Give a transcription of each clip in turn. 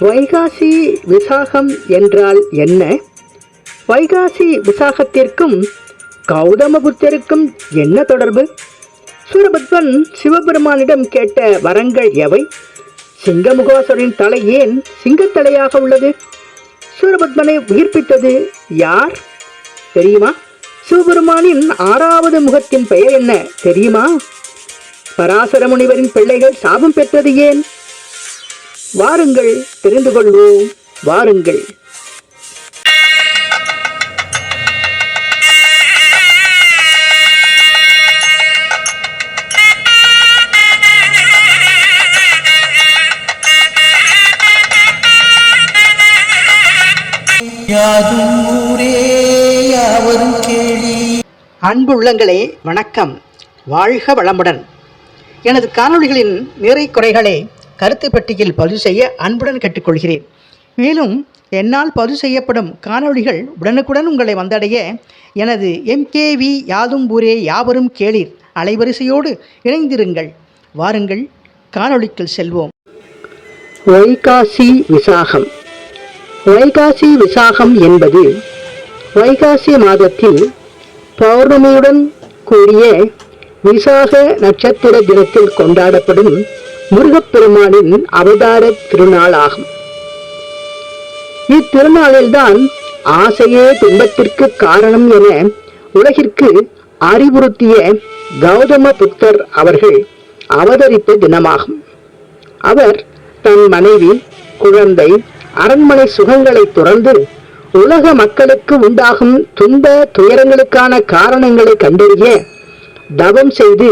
வைகாசி விசாகம் என்றால் என்ன? வைகாசி விசாகத்திற்கும் கௌதம புத்தருக்கும் என்ன தொடர்பு? சூரபத்மன் சிவபெருமானிடம் கேட்ட வரங்கள் எவை? சிங்கமுகாசுரின் தலை ஏன் சிங்கத்தலையாக உள்ளது? சூரபத்மனை உயிர்ப்பித்தது யார்? தெரியுமா? சிவபெருமானின் ஆறாவது முகத்தின் பெயர் என்ன? தெரியுமா? பராசர முனிவரின் பிள்ளைகள் சாபம் பெற்றது ஏன்? வாருங்கள் தெரிந்து கொள்வோம் வாருங்கள். யாதும் யாவரும் அன்புள்ளங்களே வணக்கம். வாழ்க வளமுடன். எனது காணொளிகளின் நிறை குறைகளை கருத்து பெட்டியில் பதிவு செய்ய அன்புடன் கேட்டுக்கொள்கிறேன். மேலும் என்னால் பதிவு செய்யப்படும் காணொளிகள் உடனுக்குடன் உங்களை வந்தடைய எனது எம்கேவி யாதும் ஊரே யாவரும் கேளீர். அலைவரிசையோடு இணைந்திருங்கள். வாருங்கள் காணொளிக்குள் செல்வோம். வைகாசி விசாகம். வைகாசி விசாகம் என்பது வைகாசி மாதத்தில் பௌர்ணமியுடன் கூடிய விசாக நட்சத்திர தினத்தில் கொண்டாடப்படும் முருகப்பெருமானின் அவதார திருநாள் ஆகும் இத்திருநாளில்தான் ஆசையே துன்பத்திற்கு காரணம் என உலகிற்கு அறிவுறுத்திய கௌதம புத்தர் அவர்கள் அவதரித்த தினமாகும். அவர் தன் மனைவி குழந்தை அரண்மனை சுகங்களை துறந்து உலக மக்களுக்கு உண்டாகும் துன்ப துயரங்களுக்கான காரணங்களை கண்டறிய தவம் செய்து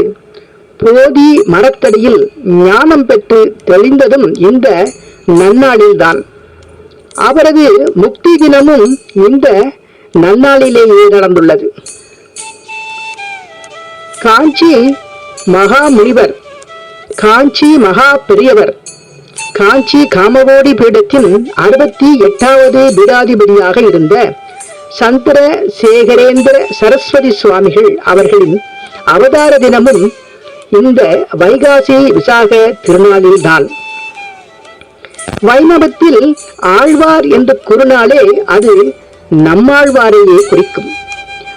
போதி மரத்தடியில் ஞானம் பெற்று தெளிந்ததும் இந்த நன்னாளில்தான். அவரது முக்தி தினமும் இந்த நன்னாளிலேயே நடந்துள்ளது. காஞ்சி மகா முனிவர் காஞ்சி மகா பெரியவர் காஞ்சி காமகோடி பீடத்தின் அறுபத்தி எட்டாவது பீடாதிபதியாக இருந்த சந்திர சேகரேந்திர சரஸ்வதி சுவாமிகள் அவர்களின் அவதார தினமும் இந்த வைகாசி விசாக திருநாளில்தான். வைணவத்தில் ஆழ்வார் என்ற குறுநாளே அது நம்மாழ்வாரையே குறிக்கும்.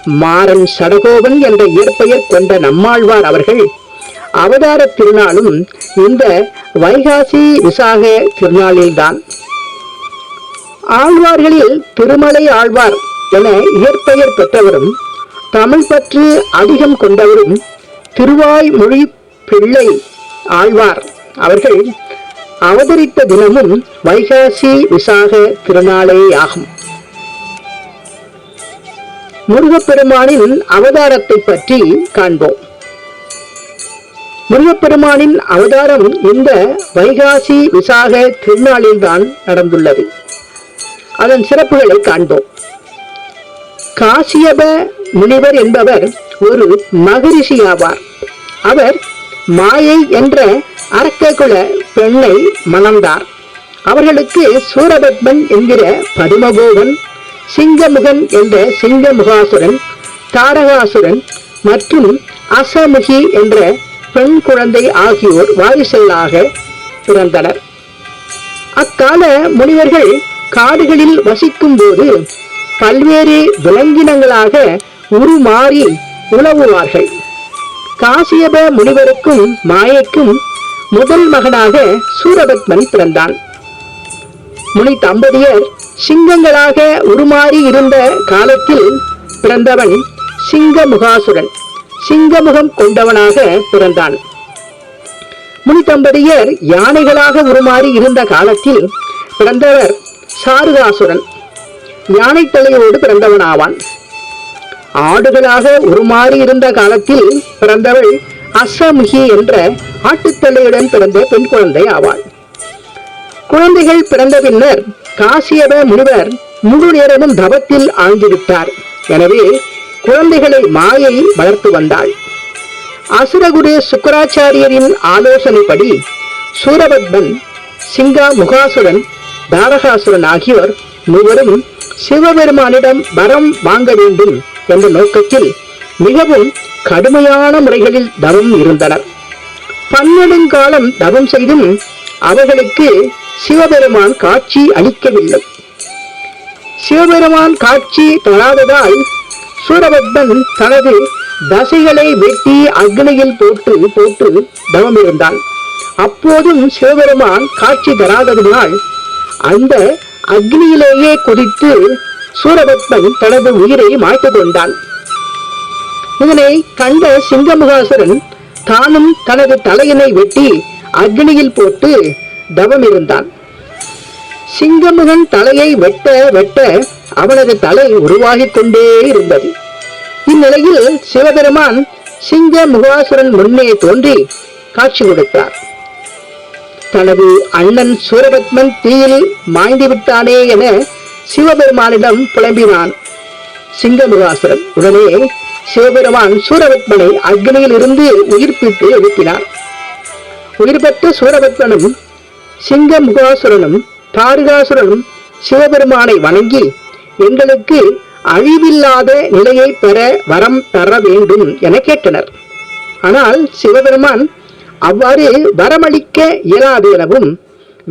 மாறன் சடகோபன் என்ற இயற்பெயர் கொண்ட நம்மாழ்வார் அவர்கள் அவதார திருநாளும் இந்த வைகாசி விசாக திருநாளில்தான். ஆழ்வார்களில் திருமலை ஆழ்வார் என இயற்பெயர் பெற்றவரும் தமிழ் பற்று அதிகம் கொண்டவரும் திருவாய்மொழி பிள்ளை ஆழ்வார். அவர்கள் அவதரித்த தினமும் வைகாசி விசாக திருநாளே ஆகும் முருகப்பெருமானின் அவதாரத்தை பற்றி காண்போம். முருகப்பெருமானின் அவதாரம் இந்த வைகாசி விசாக திருநாளில்தான் நடந்துள்ளது. அதன் சிறப்புகளை காண்போம். காசியப முனிவர் என்பவர் ஒரு மகரிஷி ஆவார் அவர் மாயை என்ற அரக்ககுல பெண்ணை மணந்தார். அவர்களுக்கு சூரபத்மன் என்கிற பதுமகோவன் சிங்கமுகன் என்ற சிங்கமுகாசுரன் தாரகாசுரன் மற்றும் அசமுகி என்ற பெண் குழந்தை ஆகியோர் வாரிசுகளாக பிறந்தனர். அக்கால முனிவர்கள் காடுகளில் வசிக்கும் போது பல்வேறு விலங்கினங்களாக உருமாறி உழவுவார்கள் காசியப முனிவருக்கும் மாயைக்கும் முதல் மகனாக சூரபத்மன் பிறந்தான். முனி தம்பதியர் சிங்கங்களாக உருமாறி இருந்த காலத்தில் பிறந்தவன் சிங்கமுகாசுரன் சிங்கமுகம் கொண்டவனாக பிறந்தான். முனி தம்பதியர் யானைகளாக உருமாறி இருந்த காலத்தில் பிறந்தவர் சாருகாசுரன். யானை தலையோடு பிறந்தவனாவான். ஆடுகளாக உருமாறி இருந்த காலத்தில் பிறந்தவள் அசமுகி என்ற ஆட்டுத்தலையுடன் பிறந்த பெண் குழந்தை ஆவாள். குழந்தைகள் பிறந்த பின்னர் காசியப முனிவர் முழு நேரமும் தவத்தில் ஆழ்ந்துவிட்டார் எனவே குழந்தைகளை மாயை வளர்த்து வந்தாள். அசுரகுரு சுக்கராச்சாரியரின் ஆலோசனைப்படி சூரபத்மன் சிங்கா முகாசுரன் தாரகாசுரன் ஆகியோர் மூவரும் சிவபெருமானிடம் வரம் வாங்க வேண்டும் என்ற நோக்கத்தில் மிகவும் கடுமையான முறைகளில் தவம் இருந்தனர். பன்னெடுங்காலம் தவம் செய்தும் அவர்களுக்கு சிவபெருமான் காட்சி அளிக்கவில்லை. சிவபெருமான் காட்சி தராததால் சூரபத்மன் தனது தசைகளை வெட்டி அக்னியில் போட்டு போட்டு தவம் இருந்தான். அப்போதும் சிவபெருமான் காட்சி தராததினால் அந்த அக்னியிலேயே குதித்து சூரபத்மன் தனது உயிரை மாய்த்து கொண்டான் இதனை கண்ட சிங்கமுகாசுரன் தானும் தனது தலையினை வெட்டி அக்னியில் போட்டு தவம் இருந்தான் சிங்கமுகன் தலையை வெட்ட வெட்ட அவனது தலை உருவாகிக் கொண்டே இருந்தது. இந்நிலையில் சிவபெருமான் சிங்க முகாசுரன் முன்னே தோன்றி காட்சி கொடுத்தார். தனது அண்ணன் சூரபத்மன் தீயில் மாய்ந்து விட்டானே என சிவபெருமானிடம் புலம்பினான். சிங்கமுகாசுரன் உடனே சிவபெருமான் சூரபத்மனை அக்னியில் இருந்து உயிர்ப்பித்து எழுப்பினார் உயிர் பெற்ற சூரபத்மனும் சிங்கமுகாசுரனும் தாரிகாசுரனும் சிவபெருமானை வணங்கி எங்களுக்கு அழிவில்லாத நிலையை பெற வரம் தர வேண்டும் என கேட்டனர். ஆனால் சிவபெருமான் அவ்வாறு வரமளிக்க இயலாது எனவும்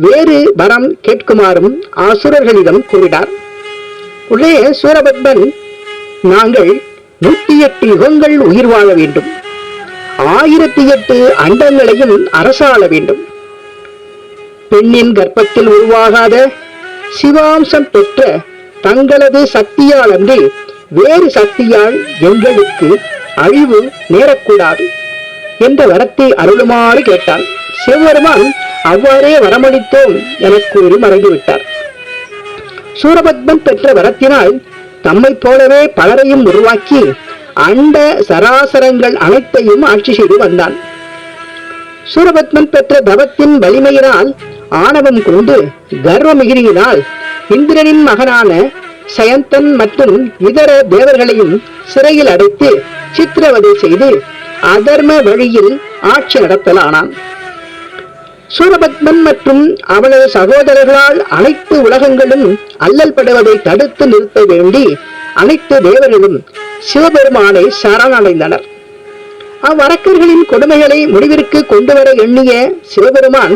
வேறு வரம் கேட்குமாறும் அசுரர்களிடம் கூறினார். உள்ளே சூரபத்மன் நாங்கள் நூத்தி எட்டு யுகங்கள் உயிர் வாழ வேண்டும். ஆயிரத்தி எட்டு அண்டங்களையும் அரசாள வேண்டும். பெண்ணின் கர்ப்பத்தில் உருவாகாத சிவாம்சம் பெற்ற தங்களது சக்தியால் அன்றி வேறு சக்தியால் எங்களுக்கு அழிவு நேரக்கூடாது என்ற வரத்தை அருளுமாறு கேட்டான். சிவபெருமான் அவ்வாறே வரமளித்தோம் எனக் கூறி மறைந்துவிட்டார். சூரபத்மன் பெற்ற வரத்தினால் தம்மைப் போலவே பலரையும் உருவாக்கி அண்ட சராசரங்கள் அனைத்தையும் ஆட்சி செய்து வந்தான். சூரபத்மன் பெற்ற தவத்தின் வலிமையினால் ஆணவம் கொண்டு கர்வ மிகுதியினால் இந்திரனின் மகனான சயந்தன் மற்றும் இதர தேவர்களையும் சிறையில் அடைத்து சித்திரவதை செய்து அதர்ம வழியில் ஆட்சி நடத்தலானான். சூரபத்மன் மற்றும் அவனது சகோதரர்களால் அனைத்து உலகங்களும் அல்லல் படுவதை தடுத்து நிறுத்த வேண்டி அனைத்து தேவர்களும் சிவபெருமானை சரணடைந்தனர். அவ்வரக்கர்களின் கொடுமைகளை முடிவிற்கு கொண்டு வர எண்ணிய சிவபெருமான்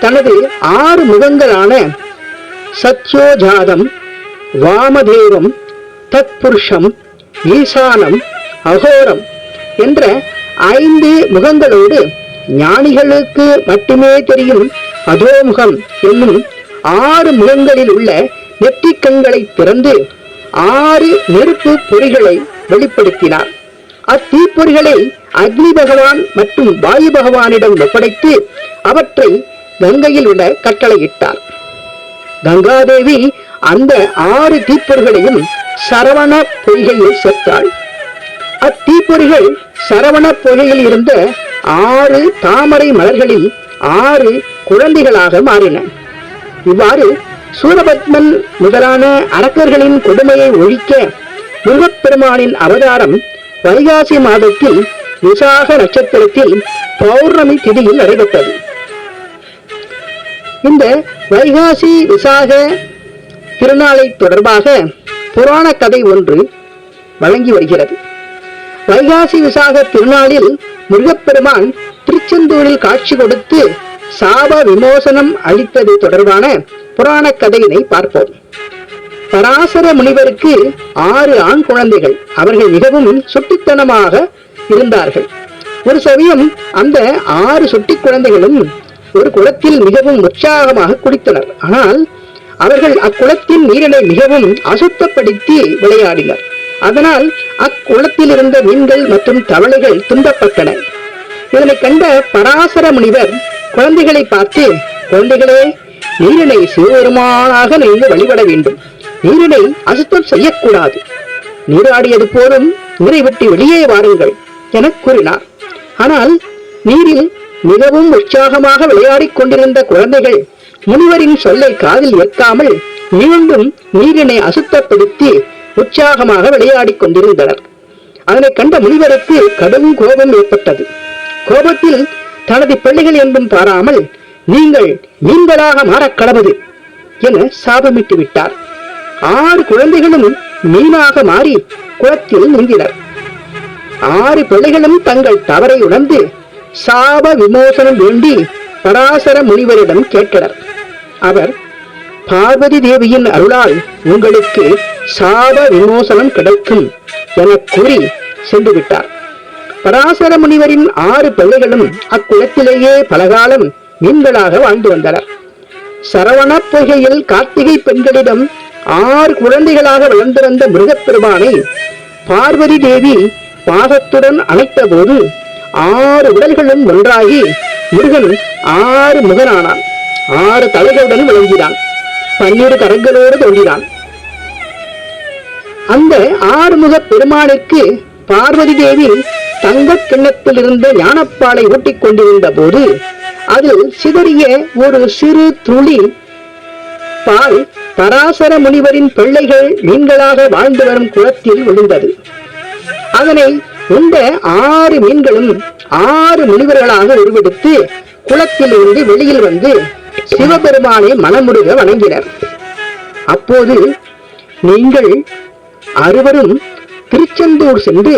தனது ஆறு முகங்களான சத்யோஜாதம் வாமதேவம் தத்புருஷம் ஈசானம் அகோரம் என்ற ஐந்து முகங்களோடு ஞானிகளுக்கு மட்டுமே தெரியும் அதோமுகம் என்னும் ஆறு முகங்களில் உள்ள நெற்றிக்கண்களை திறந்து ஆறு நெருப்பு பொறிகளை வெளிப்படுத்தினார். அத்தீப்பொறிகளை அக்னி பகவான் மற்றும் வாயு பகவானிடம் ஒப்படைத்து அவற்றை கங்கையில் விட கட்டளையிட்டார். கங்காதேவி அந்த ஆறு தீப்பொறிகளையும் சரவண பொய்கையில் சேர்த்தாள். அத்தீப்பொறிகள் சரவண பொய்கையில் இருந்த ஆறு தாமரை மலர்களில் ஆறு குழந்தைகளாக மாறின. இவ்வாறு சூரபத்மன் முதலான அரக்கர்களின் கொடுமையை ஒழிக்க முருகப்பெருமானின் அவதாரம் வைகாசி மாதத்தில் விசாக நட்சத்திரத்தில் பௌர்ணமி திதியில் நடைபெற்றது. இந்த வைகாசி விசாக திருநாளை தொடர்பாக புராண கதை ஒன்று வழங்கி வருகிறது. வைகாசி விசாக திருநாளில் முருகப்பெருமான் திருச்செந்தூரில் காட்சி கொடுத்து சாப விமோசனம் அளித்தது தொடர்பான புராண கதையினை பார்ப்போம். பராசர முனிவருக்கு ஆறு ஆண் குழந்தைகள். அவர்கள் மிகவும் சுட்டித்தனமாக இருந்தார்கள். ஒரு சமயம் அந்த ஆறு சுட்டி குழந்தைகளும் ஒரு குளத்தில் மிகவும் உற்சாகமாக குடித்தனர். ஆனால் அவர்கள் அக்குளத்தின் நீரினை மிகவும் அசுத்தப்படுத்தி விளையாடினர். அதனால் அக்குளத்தில் இருந்த மீன்கள் மற்றும் தவளைகள் துன்பப்பட்டன. இதனை கண்ட பராசர முனிவர் குழந்தைகளை பார்த்து குழந்தைகளே நீரினை சிவபெருமானாக நீங்கள் வழிபட வேண்டும். நீரினை அசுத்தம் செய்யக்கூடாது. நீராடியது போலும் நீரை விட்டு வெளியே வாருங்கள் என கூறினார். ஆனால் நீரில் மிகவும் உற்சாகமாக விளையாடிக் கொண்டிருந்த குழந்தைகள் முனிவரின் சொல்லை காதில் ஏற்காமல் மீண்டும் நீரினை அசுத்தப்படுத்தி உற்சாகமாக விளையாடிக் கொண்டிருந்தனர். அதனை கண்ட முனிவருக்கு கடும் கோபம் ஏற்பட்டது. கோபத்தில் தனது பிள்ளைகள் என்றும் பாராமல் நீங்கள் மீன்களாக மாறக் கடவுது என சாபமிட்டு விட்டார். ஆறு குழந்தைகளும் மீனாக மாறி குளத்தில் நீந்தினர் ஆறு பிள்ளைகளும் தங்கள் தவறை உணர்ந்து சாப விமோசனம் வேண்டி பராசர முனிவரிடம் கேட்டனர். அவர் பார்வதி தேவியின் அருளால் உங்களுக்கு சாப விமோசனம் கிடைக்கும் என கூறி சென்று விட்டார். பராசர முனிவரின் ஆறு பிள்ளைகளும் அக்குளத்திலேயே பலகாலம் மீன்களாக வாழ்ந்து வந்தனர். சரவண பொய்கையில் கார்த்திகை பெண்களிடம் ஆறு குழந்தைகளாக வளர்ந்து வந்த முருகப்பெருமானை பார்வதி தேவி பாசத்துடன் அணைத்தபோது ஆறு உடல்களும் ஒன்றாகி முருகன் ஆறு முகனானான். ஆறு தலைகளுடன் விளங்கினான். பன்னிரு கரங்களோடு தோன்றினான். அந்த ஆறுமுக பெருமானுக்கு பார்வதி தேவி தங்கக் கிண்ணத்தில் இருந்த ஞானப்பாலை ஊட்டிக் கொண்டிருந்த போது அதில் சிதறிய ஒரு சிறு துளி பால் பராசர முனிவரின் பிள்ளைகள் மீன்களாக வாழ்ந்து வரும் குளத்தில் விழுந்தது. அதனை உண்ட ஆறு மீன்களும் ஆறு முனிவர்களாக உருவெடுத்து குளத்தில் இருந்து வெளியில் வந்து சிவபெருமானை மனமுருக வணங்கினர். அப்போது நீங்கள் அறுவரும் திருச்செந்தூர் சென்று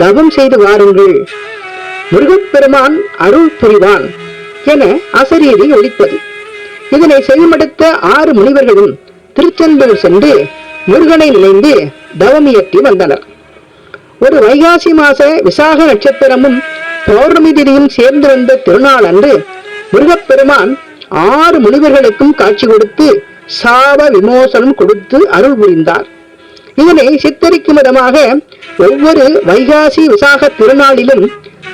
தவம் செய்து வாருங்கள். முருகப்பெருமான் அருள் புரிவான் என அசரீரி ஒலித்தது இதனை செவிமடுத்த ஆறு முனிவர்களும் திருச்செந்தூர் சென்று முருகனை நினைந்து தவமியற்றி வந்தனர். ஒரு வைகாசி மாச விசாக நட்சத்திரமும் பௌர்ணமி திதியும் சேர்ந்து வந்த திருநாள் அன்று முருகப்பெருமான் ஆறு முனிவர்களுக்கும் காட்சி கொடுத்து சாப விமோசனம் கொடுத்து அருள் புரிந்தார். இதனை சித்தரிக்கும் விதமாக ஒவ்வொரு வைகாசி விசாக திருநாளிலும்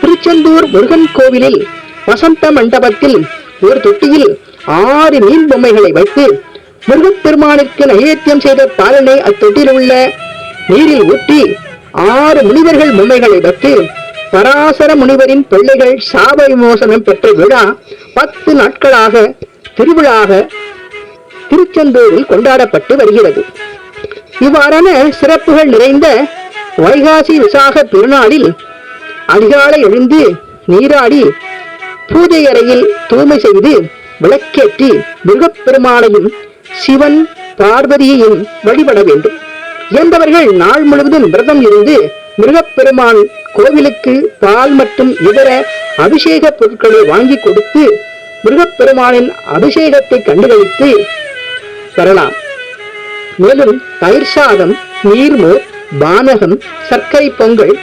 திருச்செந்தூர் முருகன் கோவிலில் வசந்த மண்டபத்தில் ஒரு தொட்டியில் ஆறு மீன் பொம்மைகளை வைத்து முருகப்பெருமானிற்கு நைவேத்தியம் செய்த பாலனை அத்தொட்டியில் உள்ள நீரில் ஊற்றி ஆறு முனிவர்கள் பொம்மைகளை வைத்து பராசர முனிவரின் பிள்ளைகள் சாப விமோசனம் பெற்ற விழா பத்து நாட்களாக திருவிழாக திருச்செந்தூரில் கொண்டாடப்பட்டு வருகிறது. இவ்வாறான சிறப்புகள் நிறைந்த வைகாசி விசாக திருநாளில் அதிகாலை எழுந்து நீராடி பூஜை அறையில் தூய்மை செய்து விளக்கேற்றி முருகப்பெருமானையும் சிவன் பார்வதியையும் வழிபட வேண்டும். இறந்தவர்கள் நாள் முழுவதும் விரதம் இருந்து மிருகப்பெருமான் கோவிலுக்கு பால் மற்றும் இதர அபிஷேக பொருட்களை வாங்கி கொடுத்து முருகப்பெருமானின் அபிஷேகத்தை கண்டுகளித்து வரலாம் மேலும் தயிர் சாதம் நீர்மோர் பானகம் சர்க்கரை பொங்கல்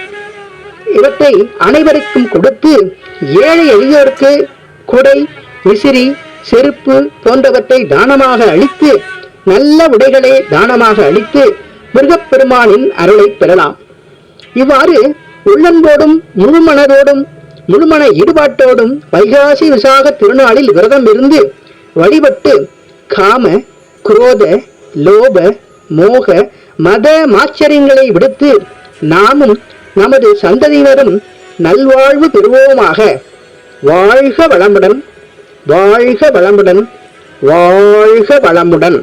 இவற்றை அனைவருக்கும் கொடுத்து ஏழை எளியோருக்கு குடை விசிறி செருப்பு போன்றவற்றை தானமாக அளித்து நல்ல உடைகளை தானமாக அளித்து முருகப்பெருமானின் அருளை பெறலாம். இவ்வாறு உள்ளன்போடும் முழுமனதோடும் முழுமன ஈடுபாட்டோடும் வைகாசி விசாக திருநாளில் விரதம் இருந்து வழிபட்டு காம குரோத லோப மோக மத மாச்சரியங்களை விடுத்து நாமும் நமது சந்ததியினரும் நல்வாழ்வு பெறுவோமாக. வாழ்க வளமுடன் வாழ்க வளமுடன் வாழ்க வளமுடன்.